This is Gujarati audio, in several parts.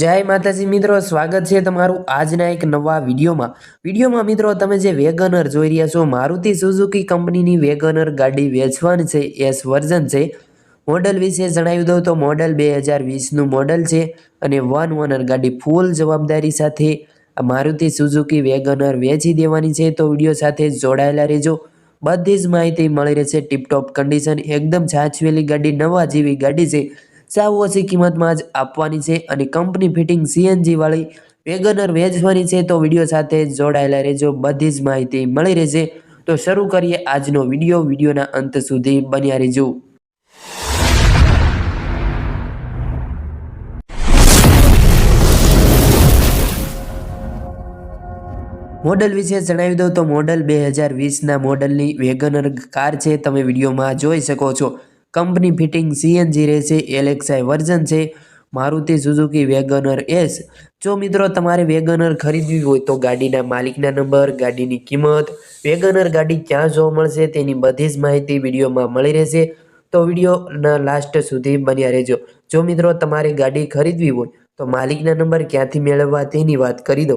જય માતાજી મિત્રો, સ્વાગત છે તમારું આજના એક નવા વિડીયોમાં. વિડીયોમાં મિત્રો, તમે જે વેગનર જોઈ રહ્યા છો, મારુતિ સુઝુકી કંપનીની વેગનર ગાડી વેચવાની છે, એસ વર્ઝન છે. મોડલ વિશે જણાવી દઉં તો મોડલ બે હજાર વીસનું મોડલ છે અને વન ઓનર ગાડી ફૂલ જવાબદારી સાથે મારુતિ સુઝુકી વેગનર વેચી દેવાની છે. તો વીડિયો સાથે જોડાયેલા રહેજો. બધી જ માહિતી મળી રહેશે. ટીપટોપ કન્ડિશન એકદમ છાછવેલી ગાડી, નવા જેવી ગાડી છે. સાવ ઓછી કિંમતમાં જ આપવાની છે અને કંપની ફિટિંગ સીએનજી વાળી વેગનર વેચવાની છે તો વીડિયો સાથે જોડાયેલા રહેજો. બધી જ માહિતી મળી રહેશે. તો શરૂ કરીએ આજનો વીડિયો. વિડીયોના અંત સુધી બન્યા રહેજો. મોડલ વિશે જણાવી દઉં તો મોડલ બે હજાર વીસના મોડલની વેગનર કાર છે. તમે વિડીયોમાં જોઈ શકો છો. કંપની ફિટિંગ સીએનજી રહેશે એલેક્સાઈ વર્ઝન છે, મારુતિ સુઝુકી વેગનર એસ. જો મિત્રો તમારે વેગનર ખરીદવી હોય તો ગાડીના માલિકના નંબર, ગાડીની કિંમત, વેગનર ગાડી ક્યાં જોવા મળશે તેની બધી જ માહિતી વિડીયોમાં મળી રહેશે. તો વિડીયોના લાસ્ટ સુધી બન્યા રહેજો. જો મિત્રો તમારે ગાડી ખરીદવી હોય તો માલિકના નંબર ક્યાંથી મેળવવા તેની વાત કરી દો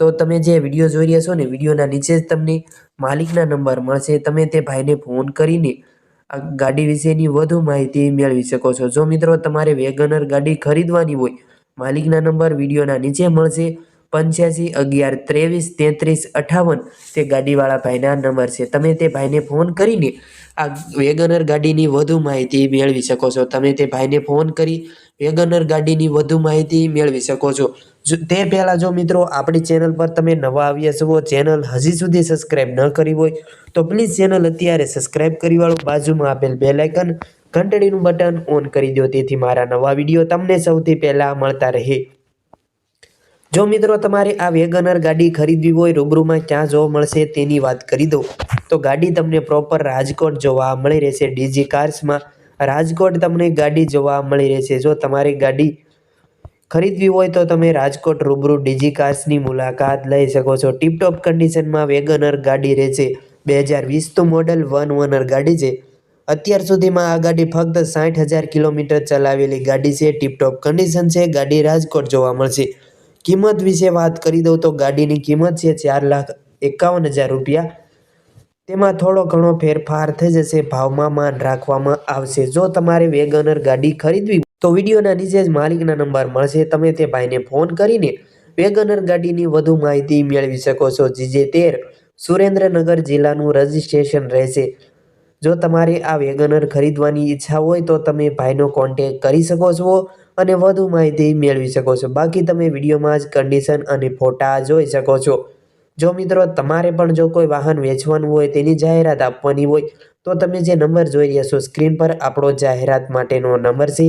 તો તમે જે વીડિયો જોઈ રહ્યા છો ને વિડીયોના નીચે જ તમને માલિકના નંબર મળશે. તમે તે ભાઈને ફોન કરીને આ ગાડી વિશેની વધુ માહિતી મેળવી શકો છો. જો મિત્રો તમારે વેગનર ગાડી ખરીદવાની હોય, માલિકના નંબર વિડીયોના નીચે મળશે. પંચ્યાસી, અગિયાર, ત્રેવીસ, તેત્રીસ, અઠાવન તે ગાડીવાળા ભાઈના નંબર છે. તમે તે ભાઈને ફોન કરીને આ વેગનર ગાડીની વધુ માહિતી મેળવી શકો છો. તમે તે ભાઈને ફોન કરી વેગનર ગાડીની વધુ માહિતી મેળવી શકો છો. તે પહેલાં જો મિત્રો આપણી ચેનલ પર તમે નવા આવ્યા છો ચેનલ હજી સુધી સબસ્ક્રાઈબ ન કરી હોય, તો પ્લીઝ ચેનલ અત્યારે સબસ્ક્રાઈબ કરી વાળો, બાજુમાં આપેલ બે ઘંટડીનું બટન ઓન કરી દો, તેથી મારા નવા વીડિયો તમને સૌથી પહેલાં મળતા રહે. જો મિત્રો તમારે આ વેગનર ગાડી ખરીદવી હોય, રૂબરૂમાં ક્યાં જોવા મળશે તેની વાત કરી દો તો ગાડી તમને પ્રોપર રાજકોટ જોવા મળી રહેશે, ડીજી કાર્સમાં રાજકોટ તમને ગાડી જોવા મળી રહેશે. જો તમારી ગાડી ખરીદવી હોય તો તમે રાજકોટ રૂબરૂ ડીજી કાર્સની મુલાકાત લઈ શકો છો. ટીપટોપ કન્ડિશનમાં વેગનર ગાડી રહેશે. બે હજાર વીસનું મોડલ વન ઓનર ગાડી છે. અત્યાર સુધીમાં આ ગાડી ફક્ત સાઠ હજાર કિલોમીટર ચલાવેલી ગાડી છે. ટીપટોપ કન્ડિશન છે. ગાડી રાજકોટ જોવા મળશે. કિંમત વિશે વાત કરી દઉં તો ગાડીની કિંમત છે ચાર લાખ એકાવન હજાર રૂપિયા. તેમાં થોડો ઘણો ફેરફાર થઈ જશે. ભાવમાં માન રાખવામાં આવશે. જો તમારે વેગનર ગાડી ખરીદવી તો વિડીયોના નીચે જ માલિકના નંબર મળશે. તમે તે ભાઈને ફોન કરીને વેગનર ગાડીની વધુ માહિતી મેળવી શકો છો. જીજે તેર, સુરેન્દ્રનગર જિલ્લાનું રજિસ્ટ્રેશન રહેશે. જો તમારે આ વેગનર ખરીદવાની ઈચ્છા હોય તો તમે ભાઈનો કોન્ટેક કરી શકો છો અને વધુ માહિતી મેળવી શકો છો. બાકી તમે વિડીયોમાં જ કન્ડિશન અને ફોટા જોઈ શકો છો. જો મિત્રો તમારે પણ જો કોઈ વાહન વેચવાનું હોય તેની જાહેરાત આપવાની હોય તો તમે જે નંબર જોઈ રહ્યા છો, સ્ક્રીન પર આપણો જાહેરાત માટેનો નંબર છે.